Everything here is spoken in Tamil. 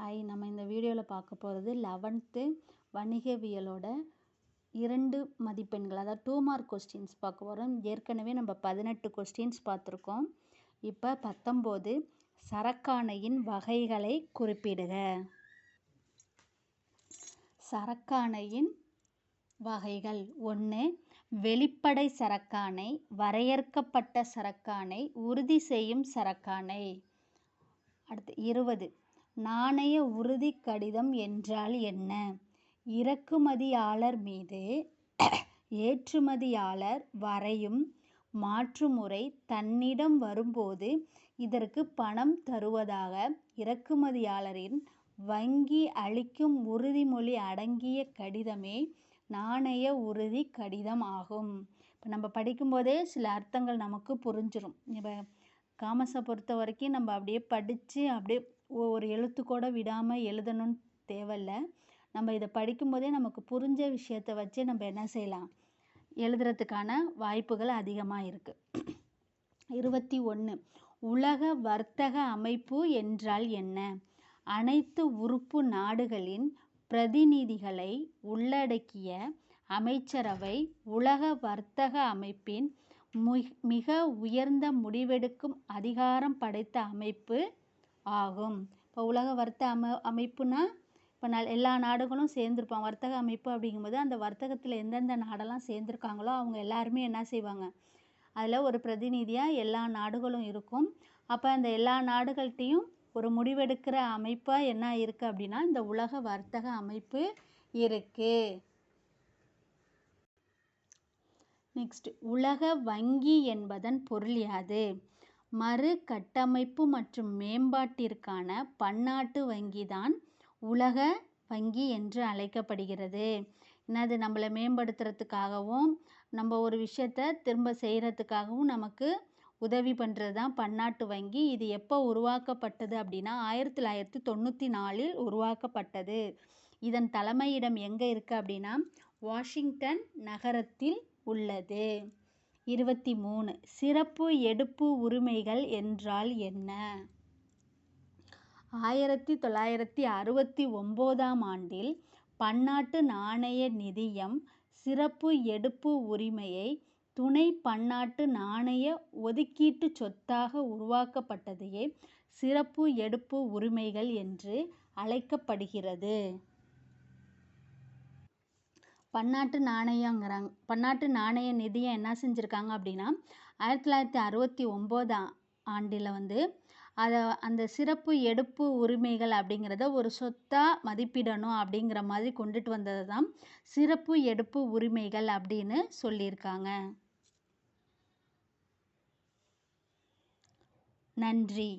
ஹாய் நம்ம இந்த வீடியோவில் பார்க்க போகிறது லெவன்த்து வணிகவியலோட இரண்டு மதிப்பெண்கள் அதாவது டூ மார்க் கொஸ்டின்ஸ் பார்க்க போகிறோம் ஏற்கனவே நம்ம பதினெட்டு கொஸ்டின்ஸ் பார்த்துருக்கோம். இப்போ பத்தொம்போது சரக்காணையின் வகைகளை குறிப்பிடுக. சரக்காணையின் வகைகள் ஒன்று வெளிப்படை சரக்காணை வரையறுக்கப்பட்ட சரக்காணை உறுதி செய்யும் சரக்காணை. அடுத்து இருபது நாணய உறுதி கடிதம் என்றால் என்ன? இறக்குமதியாளர் மீது ஏற்றுமதியாளர் வரையும் மாற்றுமுறை தன்னிடம் வரும்போது இதற்கு பணம் தருவதாக இறக்குமதியாளரின் வங்கி அளிக்கும் உறுதிமொழி அடங்கிய கடிதமே நாணய உறுதி கடிதம் ஆகும். இப்போ நம்ம படிக்கும்போதே சில அர்த்தங்கள் நமக்கு புரிஞ்சிடும் இப்போ காமர்ஸை பொறுத்த வரைக்கும் நம்ம அப்படியே படித்து அப்படியே ஒரு எழுத்து கூட விடாமல் எழுதணும்னு தேவையில்ல. நம்ம இதை படிக்கும்போதே நமக்கு புரிஞ்ச விஷயத்தை வச்சு நம்ம என்ன செய்யலாம்? எழுதுறதுக்கான வாய்ப்புகள் அதிகமாக இருக்குது இருபத்தி ஒன்று உலக வர்த்தக அமைப்பு என்றால் என்ன? அனைத்து உறுப்பு நாடுகளின் பிரதிநிதிகளை உள்ளடக்கிய அமைச்சரவை உலக வர்த்தக அமைப்பின் மிக உயர்ந்த முடிவெடுக்கும் அதிகாரம் படைத்த அமைப்பு ஆகும். இப்போ உலக வர்த்தக அம அமைப்புனா இப்போ நல் எல்லா நாடுகளும் சேர்ந்துருப்பாங்க. வர்த்தக அமைப்பு அப்படிங்கும்போது அந்த வர்த்தகத்தில் எந்தெந்த நாடெல்லாம் சேர்ந்துருக்காங்களோ அவங்க எல்லாருமே என்ன செய்வாங்க? அதில் ஒரு பிரதிநிதியாக எல்லா நாடுகளும் இருக்கும். அப்போ அந்த எல்லா நாடுகள்கிட்டையும் ஒரு முடிவெடுக்கிற அமைப்பாக என்ன இருக்குது அப்படின்னா இந்த உலக வர்த்தக அமைப்பு இருக்குது நெக்ஸ்ட் உலக வங்கி என்பதன் பொருள் யாது? மறு கட்டமைப்பு மற்றும் மேம்பாட்டிற்கான பன்னாட்டு வங்கி தான் உலக வங்கி என்று அழைக்கப்படுகிறது. என்னது? நம்மளை மேம்படுத்துறதுக்காகவும் நம்ம ஒரு விஷயத்த திரும்ப செய்கிறதுக்காகவும் நமக்கு உதவி பண்ணுறது தான் பன்னாட்டு வங்கி. இது எப்போ உருவாக்கப்பட்டது அப்படின்னா ஆயிரத்தி தொள்ளாயிரத்தி தொண்ணூற்றி நாலில் உருவாக்கப்பட்டது. இதன் தலைமையிடம் எங்கே இருக்குது அப்படின்னா வாஷிங்டன் நகரத்தில் உள்ளது. இருபத்தி மூணு. சிறப்பு எடுப்பு உரிமைகள் என்றால் என்ன? ஆயிரத்தி தொள்ளாயிரத்தி அறுபத்தி ஒம்போதாம் ஆண்டில் பன்னாட்டு நாணய நிதியம் சிறப்பு எடுப்பு உரிமையை துணை பன்னாட்டு நாணய ஒதுக்கீட்டு சொத்தாக உருவாக்கப்பட்டதையே சிறப்பு எடுப்பு உரிமைகள் என்று அழைக்கப்படுகிறது. பன்னாட்டு நாணயங்கிறாங்க பன்னாட்டு நாணய நிதியம் என்ன செஞ்சுருக்காங்க அப்படின்னா ஆயிரத்தி தொள்ளாயிரத்தி அறுபத்தி ஒம்பது ஆண்டில் வந்து அதை அந்த சிறப்பு எடுப்பு உரிமைகள் அப்படிங்கிறத ஒரு சொத்தாக மதிப்பிடணும் அப்படிங்கிற மாதிரி கொண்டுட்டு வந்தது தான் சிறப்பு எடுப்பு உரிமைகள் அப்படின்னு சொல்லியிருக்காங்க. நன்றி.